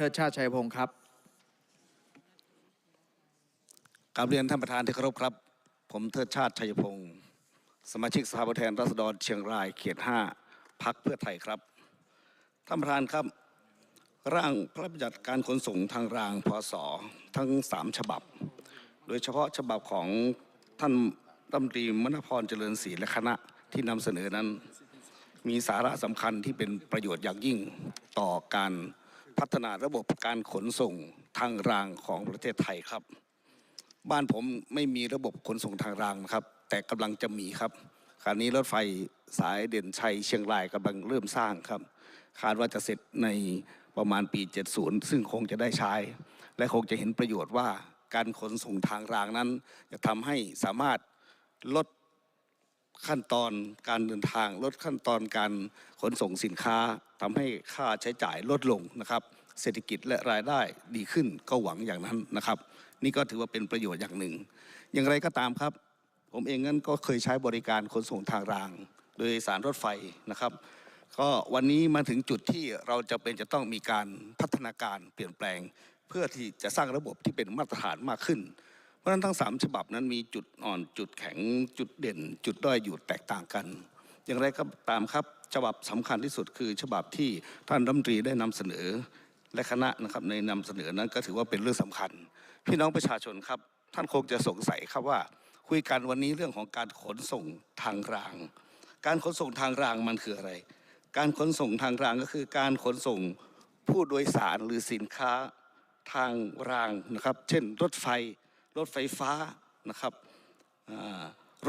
ทิดชาติชัยพงศ์ครับกราบเรียนท่านประธานที่เคารพครับ ผมเทิดชาติชัยพงศ์สมาชิกสภาผู้แทนราษฎรเชียงรายเขต5พักเพื่อไทยครับ ท่านประธานครับ ร่างพระราชบัญญัติการขนส่งทางรางพศทั้ง 3 ฉบับ โดยเฉพาะฉบับของท่านรัฐมนตรีมณพรเจริญศรีและคณะที่นำเสนอนั้น มีสาระสำคัญที่เป็นประโยชน์อย่างยิ่งต่อการ พัฒนาระบบการขนส่งทางรางของประเทศไทยครับ บ้านผมไม่มีระบบขนส่งทางรางนะครับ แต่กำลังจะมีครับคราวนี้รถไฟสายเด่นชัยเชียงรายกำลังเริ่มสร้างครับคาดว่าจะเสร็จในประมาณปี 70 ซึ่งคงจะได้ใช้ และคงจะเห็นประโยชน์ว่าการขนส่งทางรางนั้น จะทำให้สามารถลด ขั้นตอนการเดินทาง ลดขั้นตอนการขนส่งสินค้าทำให้ค่าใช้จ่ายลดลงนะครับ เศรษฐกิจและรายได้ดีขึ้นก็หวังอย่างนั้นนะครับ นี่ก็ถือว่าเป็นประโยชน์อย่างหนึ่ง อย่างไรก็ตามครับ ผมเองนั้นก็เคยใช้บริการขนส่งทางราง โดยสารรถไฟนะครับก็วันนี้มาถึงจุดที่เราจะเป็นจะต้องมีการพัฒนาการเปลี่ยนแปลง เพื่อที่จะสร้างระบบที่เป็นมาตรฐานมากขึ้น เพราะฉะนั้นทั้งสามฉบับนั้นมีจุดอ่อนจุดแข็งจุดเด่น จุดด้อยอยู่แตกต่างกัน อย่างไรก็ตามครับฉบับสำคัญที่สุดคือฉบับที่ท่านรัฐมนตรีได้นำเสนอ และคณะนะครับในนำเสนอนั้นก็ถือว่าเป็นเรื่องสำคัญ พี่น้องประชาชนครับ ท่านคงจะสงสัยครับว่า คุยกันวันนี้เรื่องของการขนส่งทางราง การขนส่งทางรางมันคืออะไร การขนส่งทางรางก็คือการขนส่งผู้โดยสารหรือสินค้าทางรางนะครับ เช่น รถไฟ รถไฟฟ้านะครับ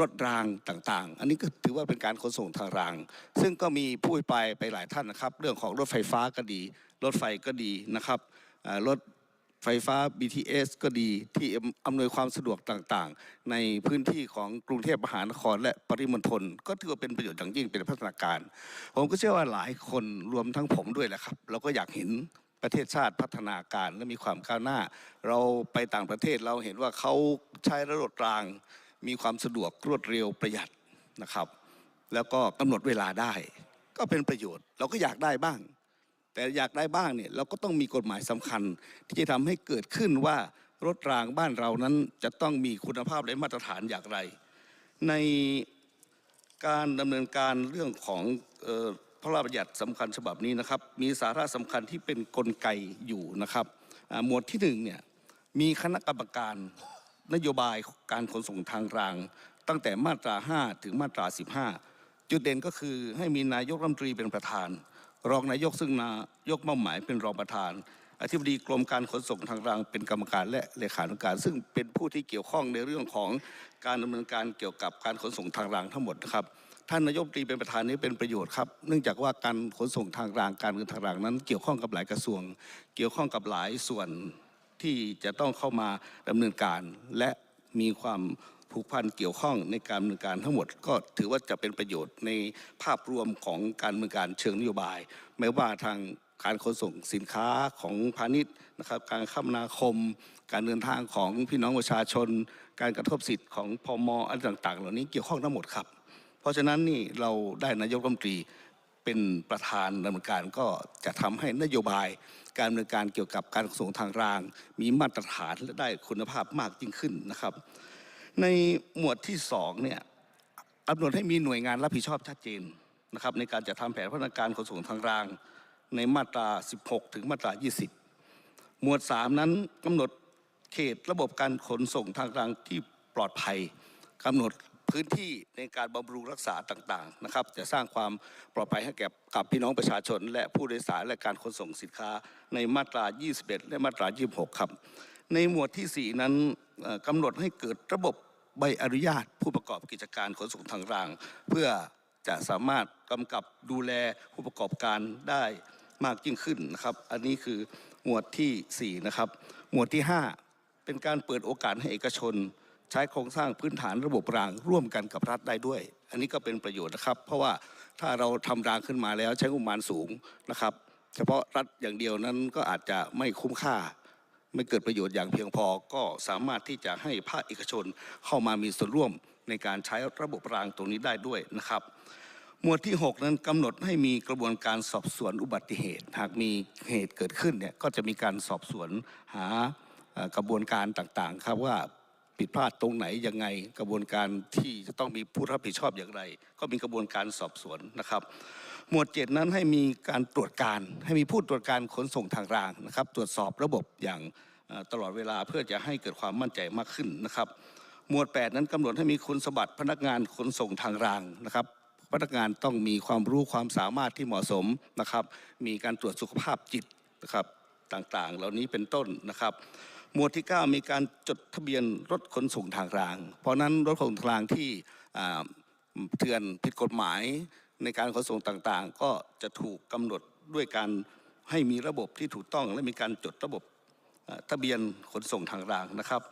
รถรางต่างๆ อันนี้ก็ถือว่าเป็นการขนส่งทางราง ซึ่งก็มีผู้อภิปไปหลายท่านนะครับ เรื่องของรถไฟฟ้าก็ดี รถไฟก็ดีนะครับรถไฟฟ้า BTS ก็ดีที่อำนวยความสะดวกต่างๆ ในพื้นที่ของกรุงเทพมหานครและปริมณฑลก็ถือว่าเป็นประโยชน์อย่างยิ่งเป็นพัฒนาการ ผมก็เชื่อว่าหลายคนรวมทั้งผมด้วยแหละครับ เราก็อยากเห็น ประเทศชาติพัฒนาการและมีความก้าวหน้า เราไปต่างประเทศเราเห็นว่าเขาใช้ระบบราง มีความสะดวกรวดเร็วประหยัดนะครับ แล้วก็กำหนดเวลาได้ ก็เป็นประโยชน์ เราก็อยากได้บ้าง แต่อยากได้บ้างเนี่ยเราก็ต้องมีกฎหมายสำคัญ ที่จะทำให้เกิดขึ้นว่ารถรางบ้านเรานั้นจะต้องมีคุณภาพและมาตรฐานอย่างไร ในการดำเนินการเรื่องของออ พระราชบัญญัติสำคัญฉบับนี้นะครับ มีสาระสำคัญที่เป็นกลไกอยู่นะครับหมวดที่หนึ่งเนี่ยมีคณะกรรมการนโยบายการขนส่งทางราง ตั้งแต่มาตรา 5 ถึงมาตรา 15 จุดเด่นก็คือให้มีนายกรัฐมนตรีเป็นประธาน รองนายกซึ่งนายกมอบหมายเป็นรองประธาน อธิบดีกรมการขนส่งทางราง เป็นกรรมการและเลขานุการ ซึ่งเป็นผู้ที่เกี่ยวข้องในเรื่องของการดำเนินการเกี่ยวกับการขนส่งทางรางทั้งหมดนะครับ ท่านนายกตรีเป็นประธานนี้เป็นประโยชน์ครับ เนื่องจากว่าการขนส่งทางรางการเงินทางรางนั้น เกี่ยวข้องกับหลายกระทรวง เกี่ยวข้องกับหลายส่วนที่จะต้องเข้ามาดำเนินการ และมีความผูกพันเกี่ยวข้องในการดำเนินการทั้งหมด ก็ถือว่าจะเป็นประโยชน์ในภาพรวมของการดำเนินการเชิงนโยบาย ไม่ว่าทางการขนส่งสินค้าของพาณิชย์นะครับ การคมนาคม การเดินทางของพี่น้องประชาชน การกระทบสิทธิ์ของพมอะไรต่าง ๆ เหล่านี้เกี่ยวข้องทั้งหมดครับ เพราะฉะนั้นนี่เราได้นายกรัฐมนตรีเป็นประธานดำเนินการก็จะทำให้นโยบายการดำเนินการเกี่ยวกับการขนส่งทางราง มีมาตรฐานและได้คุณภาพมากยิ่งขึ้นนะครับ ในหมวดที่สองเนี่ยกำหนดให้มีหน่วยงานรับผิดชอบชัดเจนนะครับในการจัดทำแผนพัฒนาการขนส่งทางราง ในมาตรา 16 ถึงมาตรา 20 หมวด 3 นั้นกำหนดเขตระบบการขนส่งทางรางที่ปลอดภัยกำหนด พื้นที่ในการบำรุงรักษาต่างๆนะครับจะสร้างความปลอดภัยให้แก่กับพี่น้องประชาชน และผู้โดยสารและการขนส่งสินค้าในมาตรา 21 และมาตรา 26 ครับ ในหมวดที่ 4 นั้นกำหนดให้เกิดระบบใบอนุญาตผู้ประกอบกิจการขนส่งทางราง เพื่อจะสามารถกำกับดูแลผู้ประกอบการได้มากยิ่งขึ้นนะครับ อันนี้คือหมวดที่ 4 นะครับ หมวดที่ 5 เป็นการเปิดโอกาสให้เอกชน ใช้โครงสร้างพื้นฐานระบบรางร่วมกันกับรัฐได้ด้วย อันนี้ก็เป็นประโยชน์นะครับ เพราะว่าถ้าเราทำรางขึ้นมาแล้วใช้งบประมาณสูงนะครับ เฉพาะรัฐอย่างเดียวนั้นก็อาจจะไม่คุ้มค่า ไม่เกิดประโยชน์อย่างเพียงพอก็สามารถที่จะให้ภาคเอกชนเข้ามามีส่วนร่วมในการใช้ระบบรางตรงนี้ได้ด้วยนะครับหมวดที่ 6 นั้นกำหนดให้มีกระบวนการสอบสวนอุบัติเหตุ หากมีเหตุเกิดขึ้นเนี่ยก็จะมีการสอบสวนหากระบวนการต่างๆ ครับว่า ผิดพลาดตรงไหนยังไง กระบวนการที่จะต้องมีผู้รับผิดชอบอย่างไร ก็มีกระบวนการสอบสวนนะครับ หมวด7นั้นให้มีการตรวจการ ให้มีผู้ตรวจการขนส่งทางรางนะครับ ตรวจสอบระบบอย่างตลอดเวลาเพื่อจะให้เกิดความมั่นใจมากขึ้นนะครับ หมวด 8 นั้นกำหนดให้มีคุณสมบัติพนักงานขนส่งทางรางนะครับพนักงานต้องมีความรู้ความสามารถที่เหมาะสมนะครับ มีการตรวจสุขภาพจิตนะครับต่างๆ เหล่านี้เป็นต้นนะครับ หมวดที่ 9 มีการจดทะเบียนรถขนส่งทางราง เพราะนั้นรถขนส่งทางรางที่เถื่อนผิดกฎหมายในการขนส่งต่างๆ ก็จะถูกกำหนดด้วยการให้มีระบบที่ถูกต้อง และมีการจดระบบทะเบียนขนส่งทางรางนะครับ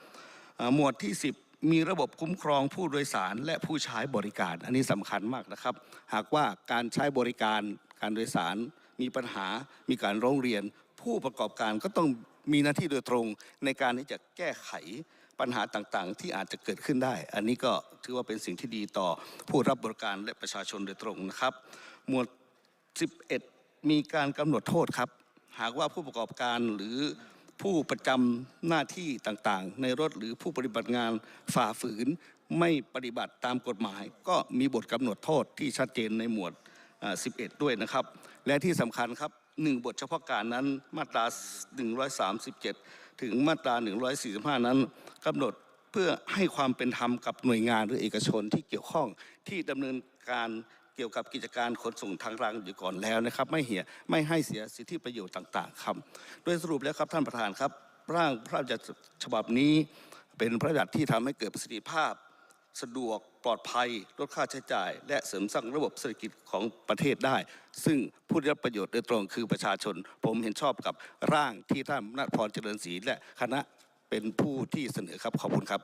หมวดที่ 10 มีระบบคุ้มครองผู้โดยสารและผู้ใช้บริการ อันนี้สำคัญมากนะครับ หากว่าการใช้บริการการโดยสารมีปัญหามีการร้องเรียน ผู้ประกอบการก็ต้อง มีหน้าที่โดยตรงในการที่จะแก้ไขปัญหาต่างๆ ที่อาจจะเกิดขึ้นได้ อันนี้ก็ถือว่าเป็นสิ่งที่ดีต่อผู้รับบริการและประชาชนโดยตรงนะครับ หมวด 11 มีการกำหนดโทษครับ หากว่าผู้ประกอบการหรือผู้ประจำหน้าที่ต่างๆ ในรถหรือผู้ปฏิบัติงานฝ่าฝืนไม่ปฏิบัติตามกฎหมาย ก็มีบทกำหนดโทษที่ชัดเจนในหมวด 11 ด้วยนะครับ และที่สำคัญครับ หนึ่งบทเฉพาะการนั้นมาตรา 137 ถึงมาตรา 145 นั้นกำหนดเพื่อให้ความเป็นธรรมกับหน่วยงานหรือเอกชนที่เกี่ยวข้องที่ดำเนินการเกี่ยวกับกิจการขนส่งทางรางอยู่ก่อนแล้วนะครับ ไม่เหียไม่ให้เสียสิทธิประโยชน์ต่างๆครับโดยสรุปแล้วครับท่านประธานครับ ร่างพระราชบัญญัติฉบับนี้เป็นพระราชบัญญัติที่ทำให้เกิดประสิทธิภาพ สะดวกปลอดภัยลดค่าใช้จ่าย และเสริมสร้างระบบเศรษฐกิจของประเทศได้ ซึ่งผู้ได้รับประโยชน์โดยตรงคือประชาชน ผมเห็นชอบกับร่างที่ท่านนัทพรเจริญศรีและคณะเป็นผู้ที่เสนอครับขอบคุณครับ